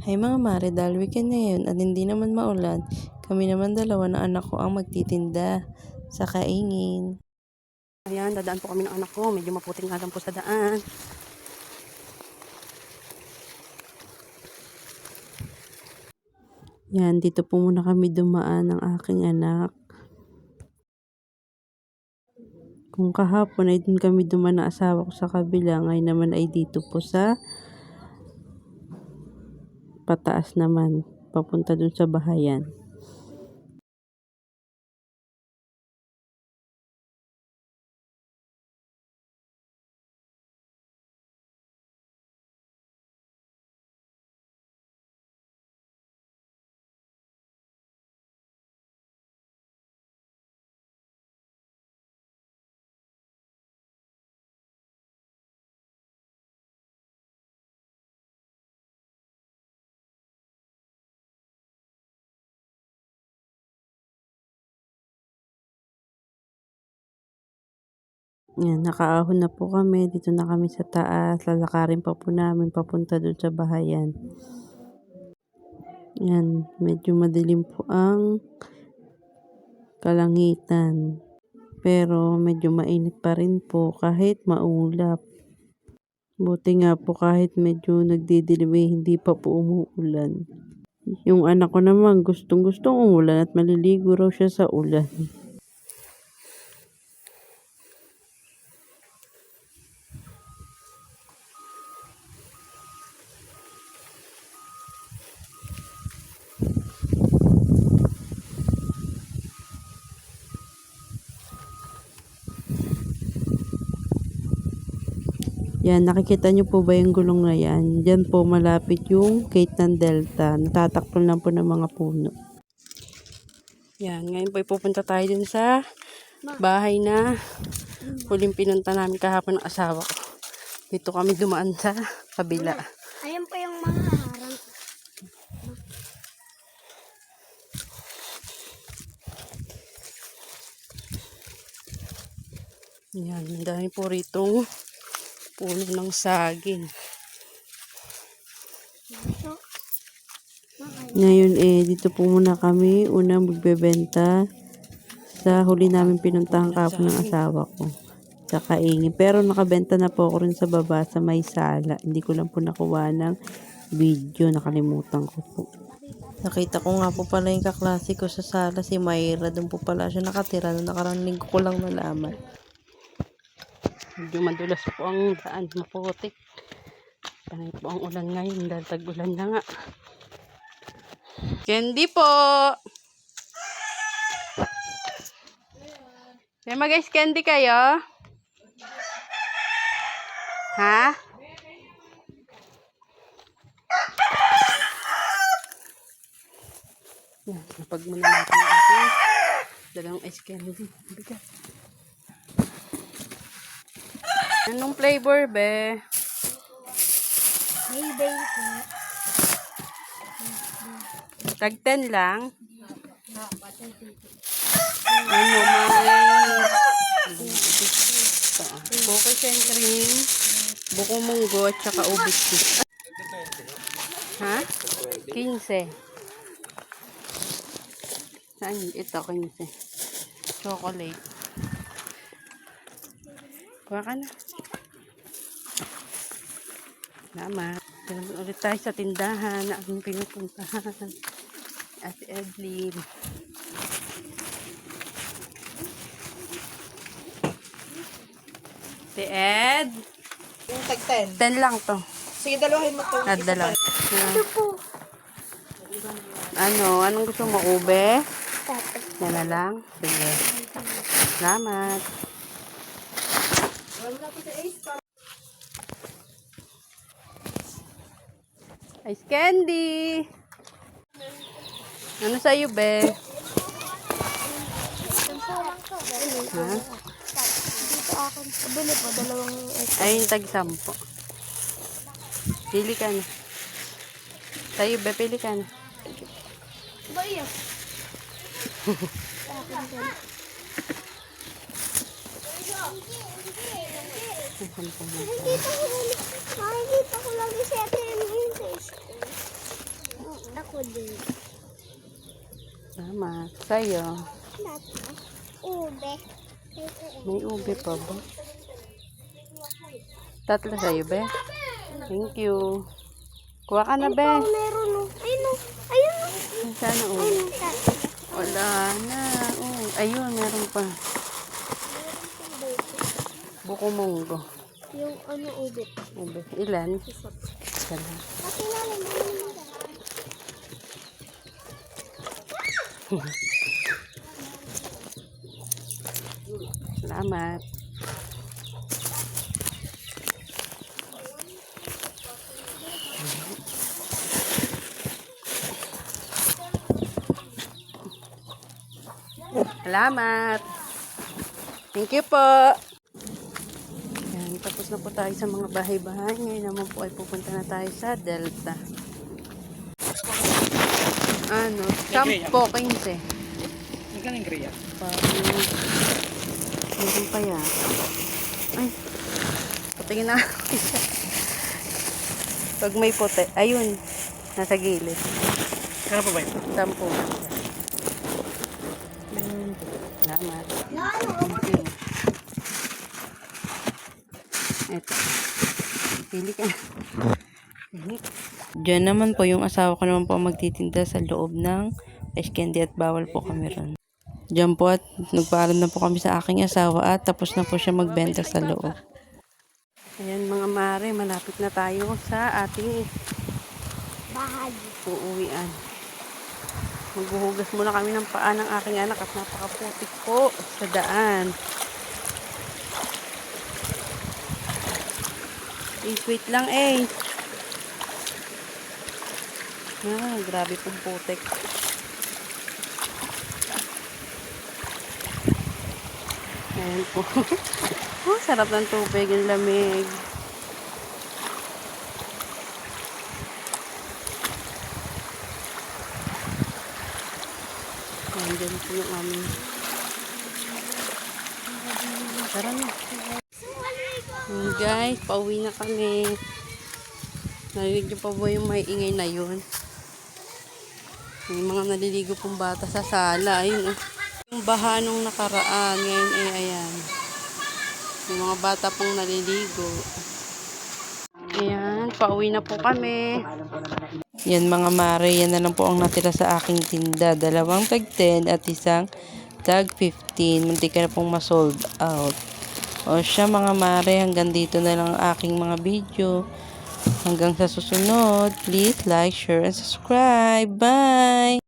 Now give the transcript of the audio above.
Hay mga mare, dahil weekend ngayon at hindi naman maulan, kami naman dalawa na anak ko ang magtitinda sa kaingin. Ayan, dadaan po kami ng anak ko. Medyo maputing nga lang po sa daan. Yan, dito po muna kami dumaan ng aking anak. Kung kahapon ay dun kami dumaan ng asawa ko sa kabila, ngayon naman ay dito po sa pataas naman, papunta dun sa bahayan. Nakaahon na po kami. Dito na kami sa taas. Lalakarin pa po namin papunta dun sa bahayan. Yan, medyo madilim po ang kalangitan. Pero medyo mainit pa rin po kahit maulap. Buti nga po kahit medyo nagdidilim eh, hindi pa po umuulan. Yung anak ko naman gustong gustong umulan at maliligo raw siya sa ulan. Yan, nakikita nyo po ba yung gulong na yan? Diyan po malapit yung gate ng Delta. Natatakpan lang po ng mga puno. Yan, ngayon po ay pupunta tayo dun sa bahay na huling pinunta namin kahapon ng asawa ko. Dito kami dumaan sa kabila. Ayan pa yung mga harang. Yan, ang dami po rito puno ng saging. Ngayon eh, dito po muna kami unang magbebenta sa huli namin pinuntahan kahapon ng asawa ko. Sa kaingin. Pero nakabenta na po ako rin sa baba sa may sala. Hindi ko lang po nakuha ng video. Nakalimutan ko po. Nakita ko nga po pala yung kaklase ko sa sala, si Mayra. Doon po pala siya nakatira. Noong nakarang linggo ko lang nalaman. Medyo madulas po ang daan, maputik. Panay po ang ulan ngayon dahil tag-ulan na nga. Candy po! May mag-ice candy kayo? Ha? Yan, napag muna natin ang ating dalawang ice candy. Bigat. Anong flavor, be? may baby po. Tag 10 lang? Ano, may... Cookies and cream, buko munggo, at saka ubit cheese. Ha? 15. Saan? Ito, 15. Chocolate. Kuha ka na. Salamat. Ito naman ulit tayo sa tindahan na aking pinupuntahan. Ate Edlin. Ate Ed. Yung tag 10. 10 lang to. Sige, dalawahin mo to. At dalawa. Ano? Anong gusto mo? Ube? Yan na lang. Sige. Salamat. Ice candy. Ano sa'yo, be? Ha? Dito akin. Kabili po, dalawang Ay, tag sampo. Pili ka na. Sa'yo, be, pili ka na. Ba iya? Nakikita ko, lagi si Ate School. din. Salamat. Sa'yo. Ube. May ube pa ba? Tatlo sa'yo, be. Thank you. Kuha ka na, be. Oh, meron o. Ayun o. Ayun o. Sana ube. Ayun. Wala na. Oh, ayun, meron pa. Buko munggo. Yung ano ube. Ube. Ilan? Isa. Isa lang. Salamat. Salamat. Thank you po. Tapos na po tayo sa mga bahay-bahay. Ngayon naman po ay pupunta na tayo sa Delta. Ano? Sampo, 15. Magkano yung Grea? Parang, meron pa yan. Ay, patingin na. Pag may puti, ayun, nasa gilid. Kano pa ba yun? Sampo. Hmm, Salamat. Ito. Pili ka. Diyan naman po yung asawa ko naman po magtitinda sa loob ng ice candy at bawal po kami ron. Diyan po at nagpaalam na po kami sa aking asawa at tapos na po siya magbenta sa loob. Ayan mga mare, malapit na tayo sa ating Bahay. uuwian. Maghuhugas muna kami ng paa ng aking anak at napakaputik po sa daan. Eh, wait lang eh. Ah, grabe pong putik. Ayan po. oh, sarap ng tubig, ang lamig. Ayan po yung aming. Tara na. Ayan, guys, pauwi na kami. Narinig niyo pa ba yung may ingay na yun? May mga naliligo pong bata sa sala. Ayun, oh. Yung baha nung nakaraan. Ngayon, eh, ayan. Yung mga bata pong naliligo. Ayan, pauwi na po kami. Yan mga mare, yan na lang po ang natira sa aking tinda. Dalawang tag 10 at isang tag 15. Munti ka na pong masold out. O siya mga mare, hanggang dito na lang ang aking mga video. Hanggang sa susunod, please like, share, and subscribe. Bye!